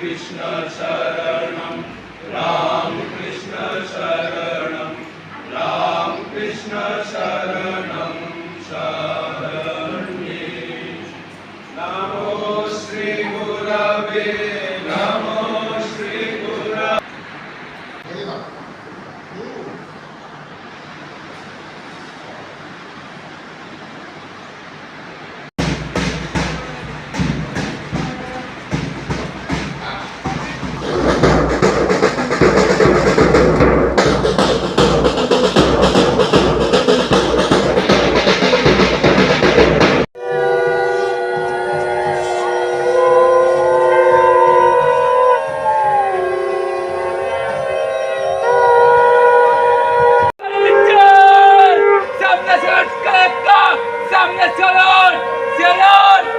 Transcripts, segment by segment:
कृष्ण शरणं राम कृष्ण शरणं राम कृष्ण शरणं शरण्ये नमो श्रीगुरवे সামনে চলুন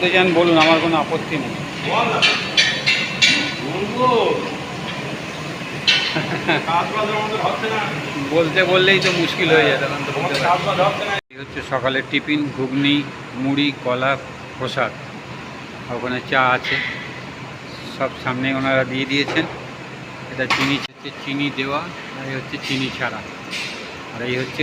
বলতে চান, বলুন, আমার কোনো আপত্তি নেই। বলতে বললেই তো মুশকিল হয়ে যায়। এই হচ্ছে সকালের টিফিন, ঘুগনি, মুড়ি, কলা, প্রসাদ। ওখানে চা আছে। সব সামনে ওনারা দিয়ে দিয়েছেন। এটা চিনি হচ্ছে, চিনি দেওয়া, আর এই হচ্ছে চিনি ছাড়া। আর এই হচ্ছে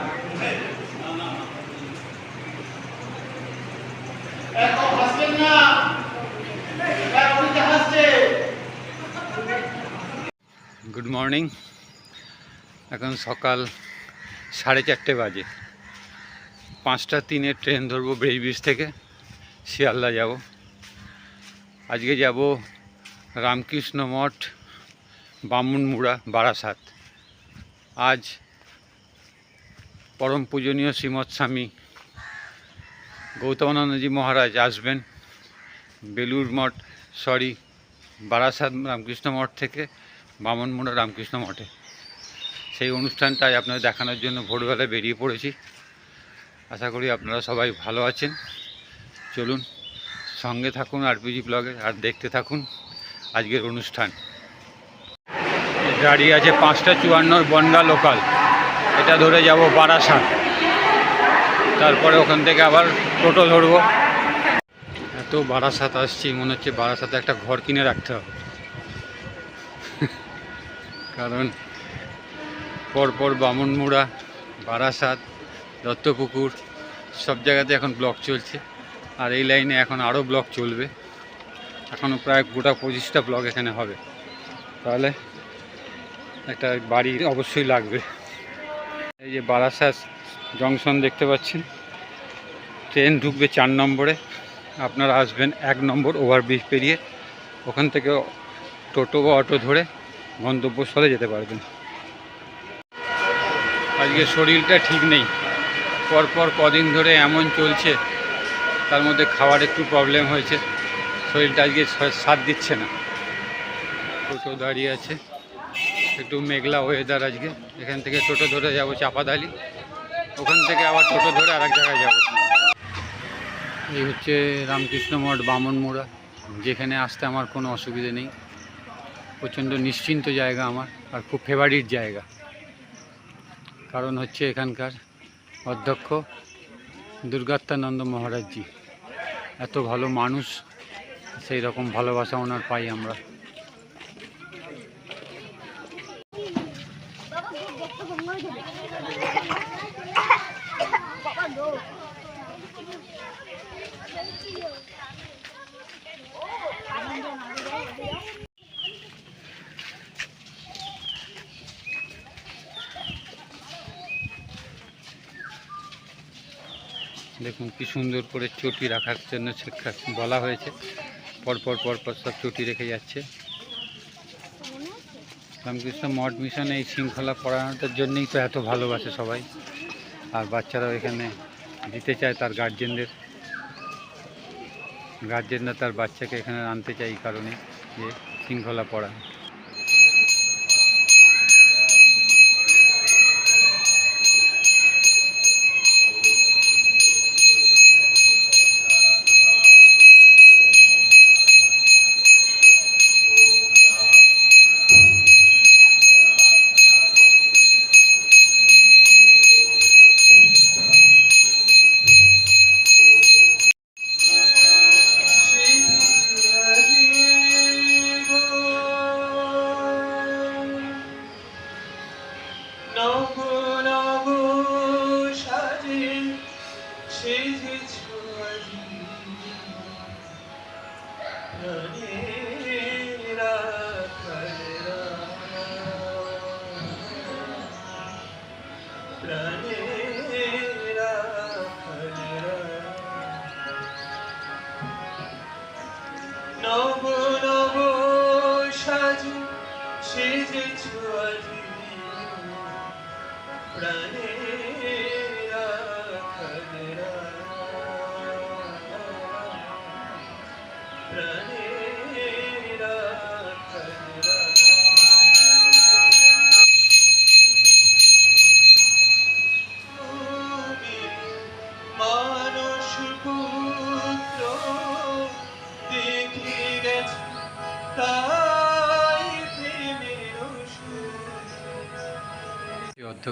এখন সকাল সাড়ে চারটে বাজে। পাঁচটা তিনের ট্রেন ধরবো ব্রিজ থেকে, শিয়ালদা যাব। আজকে যাব রামকৃষ্ণ মঠ, বামুনমুড়া, বারাসাত। আজ পরম পূজনীয় শ্রীমৎ স্বামী গৌতমানন্দজি মহারাজ আসবেন বেলুর মঠ, সরি, বারাসাত রামকৃষ্ণ মঠ থেকে বামনমুড়া রামকৃষ্ণ মঠে। সেই অনুষ্ঠানটাই আপনাদের দেখানোর জন্য ভোরবেলায় বেরিয়ে পড়েছি। আশা করি আপনারা সবাই ভালো আছেন। চলুন, সঙ্গে থাকুন আরপিজি ব্লগে আর দেখতে থাকুন আজকের অনুষ্ঠান। দাঁড়িয়ে আছে পাঁচটা চুয়ান্নর বনগা লোকাল। এটা ধরে যাব বারাসাত। তারপরে ওখান থেকে আবার টোটো ধরবো। এত বারাসাত আসছি, মনে হচ্ছে বারাসাতে একটা ঘর কিনে রাখতে হবে। কারণ পরপর বামনমুড়া, বারাসাত, দত্তপুকুর, সব জায়গাতে এখন ব্লক চলছে। আর এই লাইনে এখন আরও ব্লক চলবে। এখনও প্রায় গোটা পঁচিশটা ব্লক এখানে হবে। তাহলে একটা বাড়ি অবশ্যই লাগবে। এই যে বারাসাত জংশন দেখতে পাচ্ছেন। ট্রেন ঢুকবে চার নম্বরে। আপনারা আসবেন এক নম্বর ওভারব্রিজ পেরিয়ে। ওখান থেকে টোটো বা অটো ধরে গন্তব্যস্থলে যেতে পারবেন। আজকে শরীরটা ঠিক নেই। পরপর কদিন ধরে এমন চলছে, তার মধ্যে খাওয়ার একটু প্রবলেম হয়েছে। শরীরটা আজকে সাথ দিচ্ছে না। টোটো দাঁড়িয়ে আছে। একটু মেঘলা ওয়েদার আজকে। এখান থেকে টোটো ধরে যাব চাপাদালি ওখান থেকে আবার টোটো ধরে আরেক জায়গায় যাব। এই হচ্ছে রামকৃষ্ণ মঠ বামনমোড়া যেখানে আসতে আমার কোনো অসুবিধে নেই। প্রচণ্ড নিশ্চিন্ত জায়গা আমার, আর খুব ফেভারিট জায়গা। কারণ হচ্ছে এখানকার অধ্যক্ষ দুর্গাত্মানন্দ মহারাজজি। এত ভালো মানুষ সেই রকম ভালোবাসা ওনার পাই আমরা। দেখুন, কি সুন্দর করে চটি রাখার জন্য বলা হয়েছে। পরপর পরপর সব চটি রেখে যাচ্ছে। রামকৃষ্ণ মঠ মিশনে এই শৃঙ্খলা পড়ানোটার জন্যই তো এত ভালোবাসে সবাই। আর বাচ্চারাও এখানে দিতে চায় তার গার্জেনদের গার্জেনরা তার বাচ্চাকে এখানে আনতে চায় এই কারণে যে শৃঙ্খলা পড়া।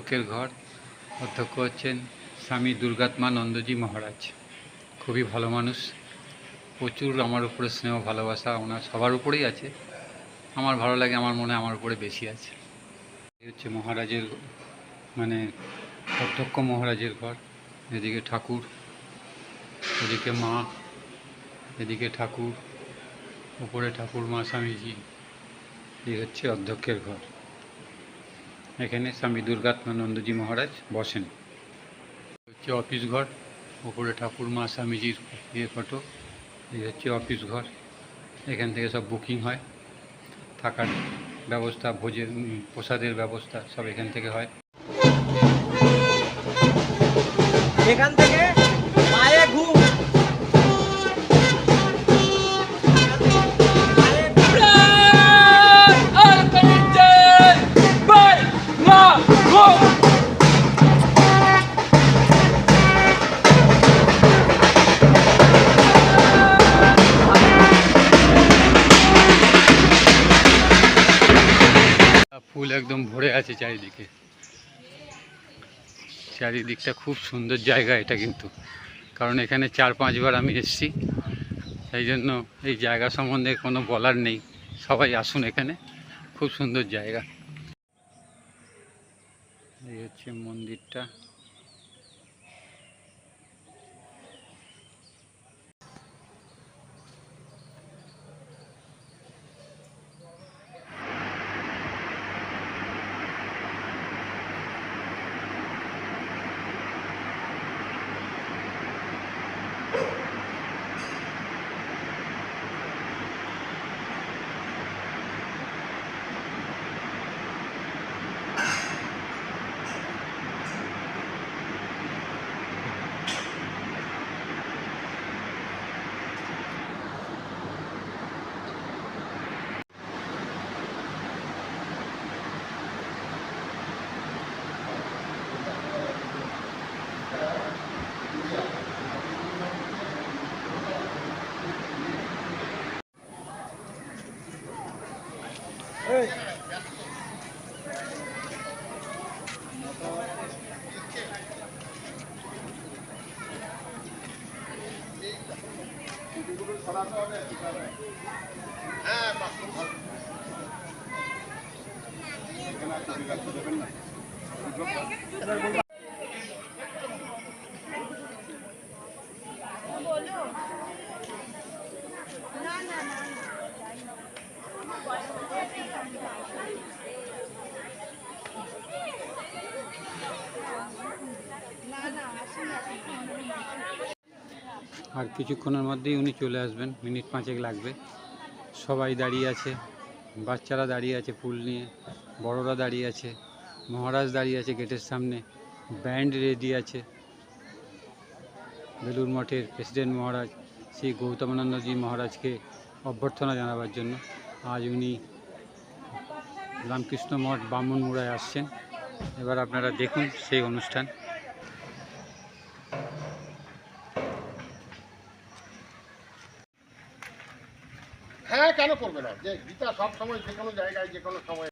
অধ্যক্ষের ঘর, অধ্যক্ষ হচ্ছেন স্বামী দুর্গাত্মানন্দজি মহারাজ। খুবই ভালো মানুষ। প্রচুর আমার উপরে স্নেহ, ভালোবাসা ওনার সবার উপরেই আছে। আমার ভালো লাগে, আমার মনে আমার উপরে বেশি আছে। এই হচ্ছে মহারাজের মানে অধ্যক্ষ মহারাজের ঘর। এদিকে ঠাকুর, এদিকে মা, এদিকে ঠাকুর উপরে ঠাকুর, মা, স্বামীজি। এই হচ্ছে অধ্যক্ষের ঘর। এখানে স্বামী দুর্গাত্মানন্দজি মহারাজ বসেন। হচ্ছে অফিস ঘর উপরে ঠাকুর মা স্বামীজির ইয়ে ফটো এই হচ্ছে অফিস ঘর। এখান থেকে সব বুকিং হয়। থাকার ব্যবস্থা ভোজের প্রসাদের ব্যবস্থা সব এখান থেকে হয়। এখান থেকে চারিদিকটা খুব সুন্দর জায়গা এটা কিন্তু। কারণ এখানে চার, পাঁচবার আমি এসেছি। সেই জন্য এই জায়গা সম্বন্ধে কোনো বলার নেই। সবাই আসুন এখানে। খুব সুন্দর জায়গা। এই হচ্ছে মন্দিরটা। আর কিছুক্ষণের মধ্যেই উনি চলে আসবেন, মিনিট পাঁচেক লাগবে। সবাই দাঁড়িয়ে আছে, বাচ্চারা দাঁড়িয়ে আছে ফুল নিয়ে, বড়রা দাঁড়িয়ে আছে, মহারাজ দাঁড়িয়ে আছে গেটের সামনে, ব্যান্ড রেডি আছে। বেলুর মঠের প্রেসিডেন্ট মহারাজ শ্রী গৌতমানন্দজি মহারাজকে অভ্যর্থনা জানাবার জন্য আজ উনি রামকৃষ্ণ মঠ বামনমুড়ায় আসছেন। এবার আপনারা দেখুন সেই অনুষ্ঠান হ্যাঁ কেন করবে না যে গীতা সবসময় যে কোনো জায়গায় যে কোনো সময়।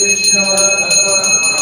Krishna Radha Krishna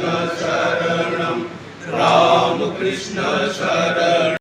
Krishna Sharanam. Ram Krishna Sharanam.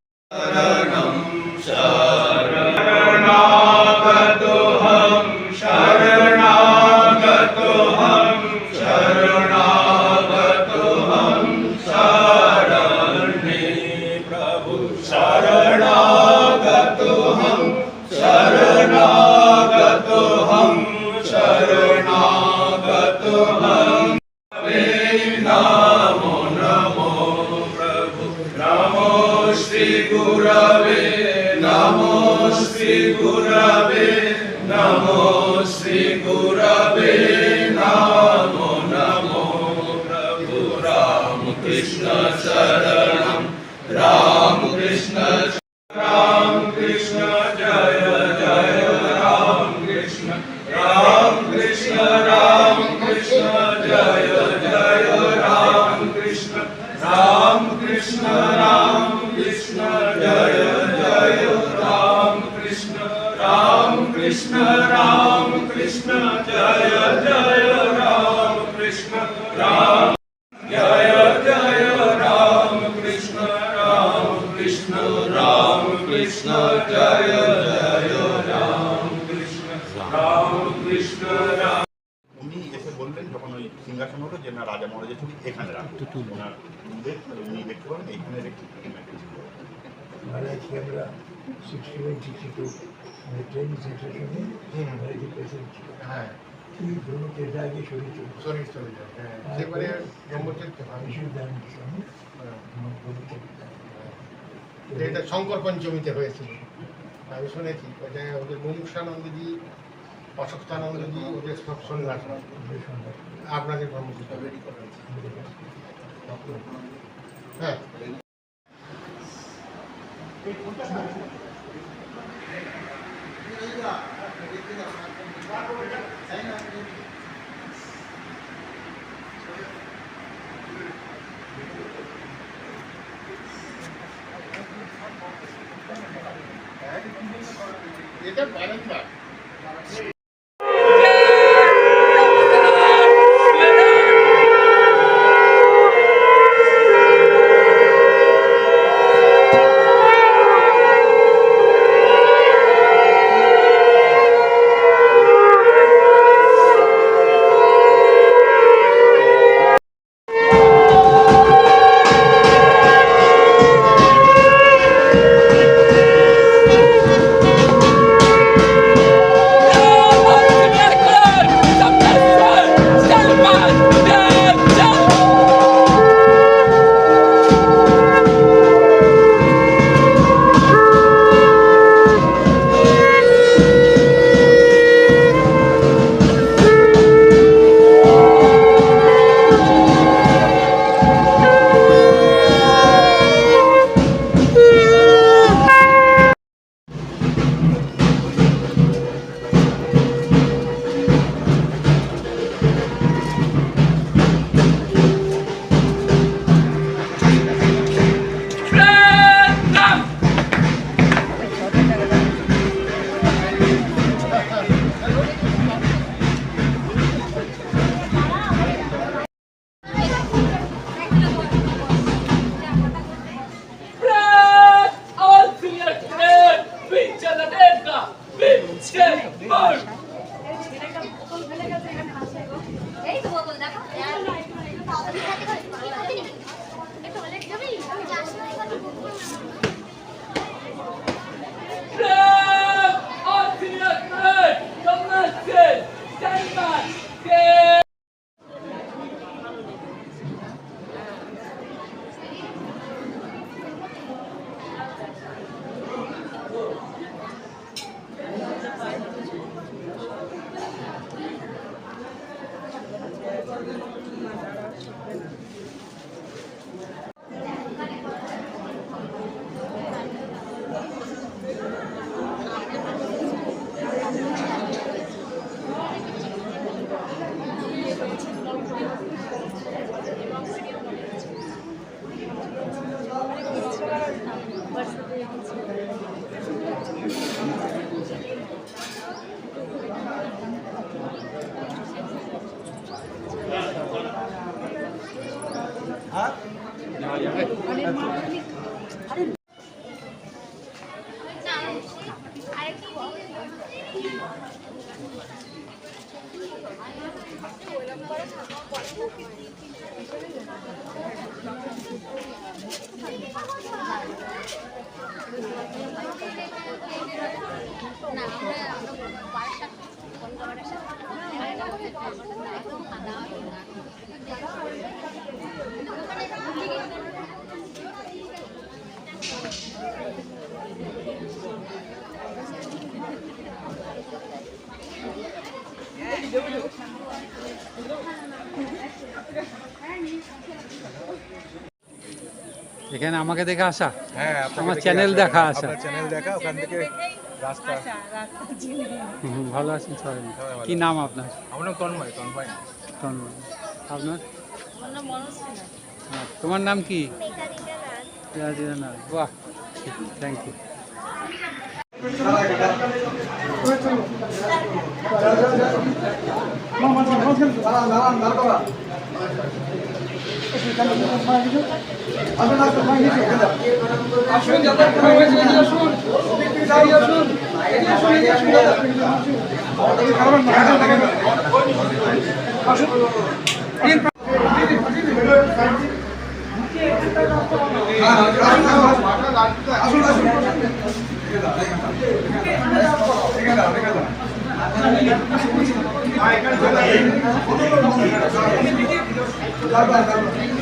আমরা মানে হ্যাঁ। শরীর হ্যাঁ। হ্যাঁ। হ্যাঁ। এটা শঙ্কর পঞ্চমীতে হয়েছিল। আমি শুনেছি ওদের মুমুক্ষানন্দজি অশোকানন্দজি ওদের সব সন্ন্যাস। আপনাদের ব্রহ্মচর্য হ্যাঁ। এখানে আমাকে দেখে আসা? হ্যাঁ আমার চ্যানেল দেখা আসা। চ্যানেল দেখা ওখান থেকে রাস্তা। ভালো আছেন সবাই? কি নাম আপনার? আমার নাম তন্ময় তন্ময়। ধন্যবাদ আপনার? হ্যাঁ, তোমার নাম কি? রাজিয়া বাহ থ্যাংক ইউ আসুন আসুন এগিয়ে আসুন এগিয়ে আসুন এগিয়ে আসুন দাদা আসুন আসুন আসুন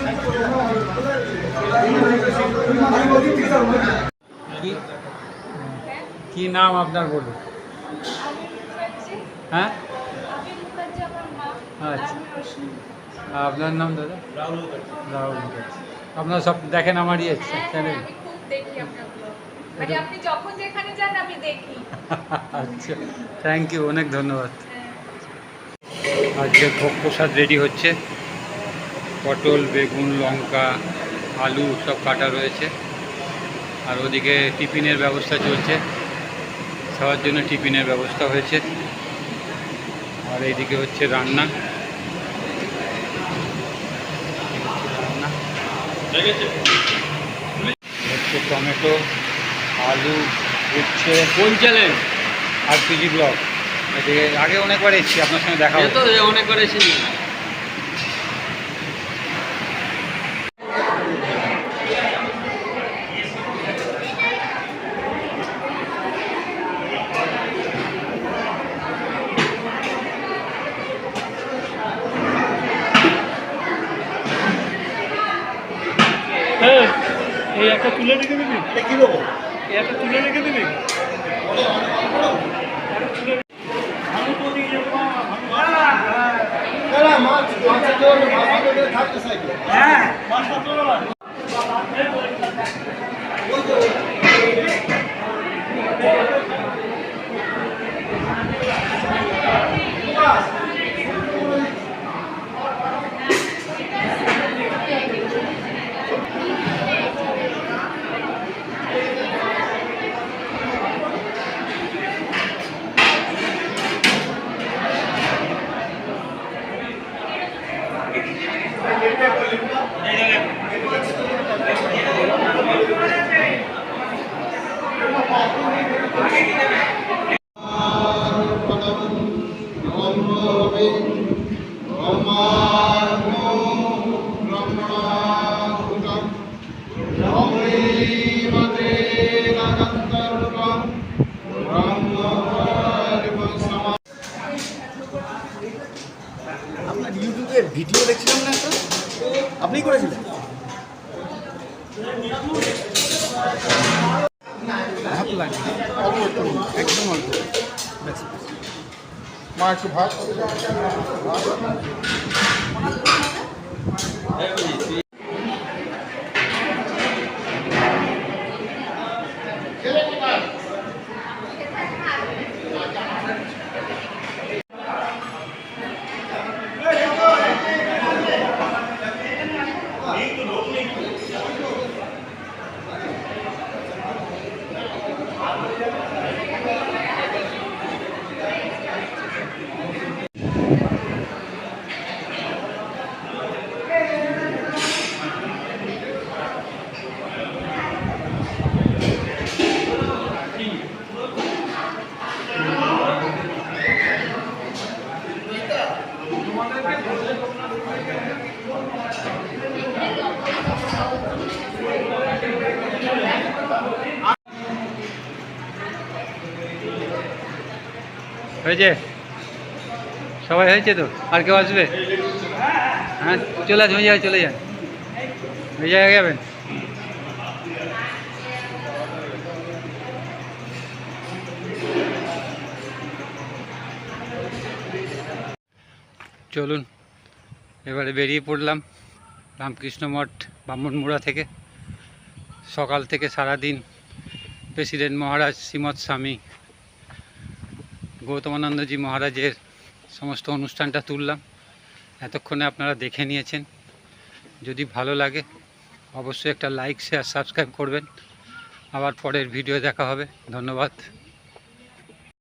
কি কি নাম আপনার বলুন হ্যাঁ আচ্ছা আপনার নাম দাদা রাহুল রাহুল মুখার্জি আপনারা সব দেখেন আমার ইয়ে চ্যানেল আমি খুব দেখি আপনার মানে আপনি যখন যেখানে যান আমি দেখি। আচ্ছা থ্যাংক ইউ অনেক ধন্যবাদ। আজকে ভোগ প্রসাদ রেডি হচ্ছে। পটল বেগুন লঙ্কা আলু সব কাটা রয়েছে। আর ওদিকে টিফিনের ব্যবস্থা চলছে। খাওয়ার জন্য টিফিনের ব্যবস্থা হয়েছে। আর এইদিকে হচ্ছে রান্না। রান্না টমেটো আলু উচ্ছে কোন চ্যানেল আর পিজি ব্লক আগে অনেকবার এসেছি আপনার সঙ্গে দেখা অনেকবার এসেছি এই একটা তুলে রেখে দিবি কি দেবো এই একটা তুলে রেখে দিবি আপনার ইউটিউবে ভিডিও দেখছিলাম না একটা আপনি করেছিলেন ভাত লাগে একদম অল্প। মা একটু ভাত হয়েছে? সবাই হয়েছে তো? আর কেউ আসবে? হ্যাঁ চলে ওই জায়গায় চলে যান। ওই জায়গায় যাবেন? চলুন। এবারে বেরিয়ে পড়লাম রামকৃষ্ণ মঠ ব্রাহ্মণমুড়া থেকে। সকাল থেকে সারা দিন প্রেসিডেন্ট মহারাজ শ্রীমৎ স্বামী গৌতমানন্দজি মহারাজের সমস্ত অনুষ্ঠানটা তুললাম। এতক্ষণে আপনারা দেখে নিয়েছেন। যদি ভালো লাগে অবশ্যই একটা লাইক, শেয়ার, সাবস্ক্রাইব করবেন। আবার পরের ভিডিও দেখা হবে। ধন্যবাদ।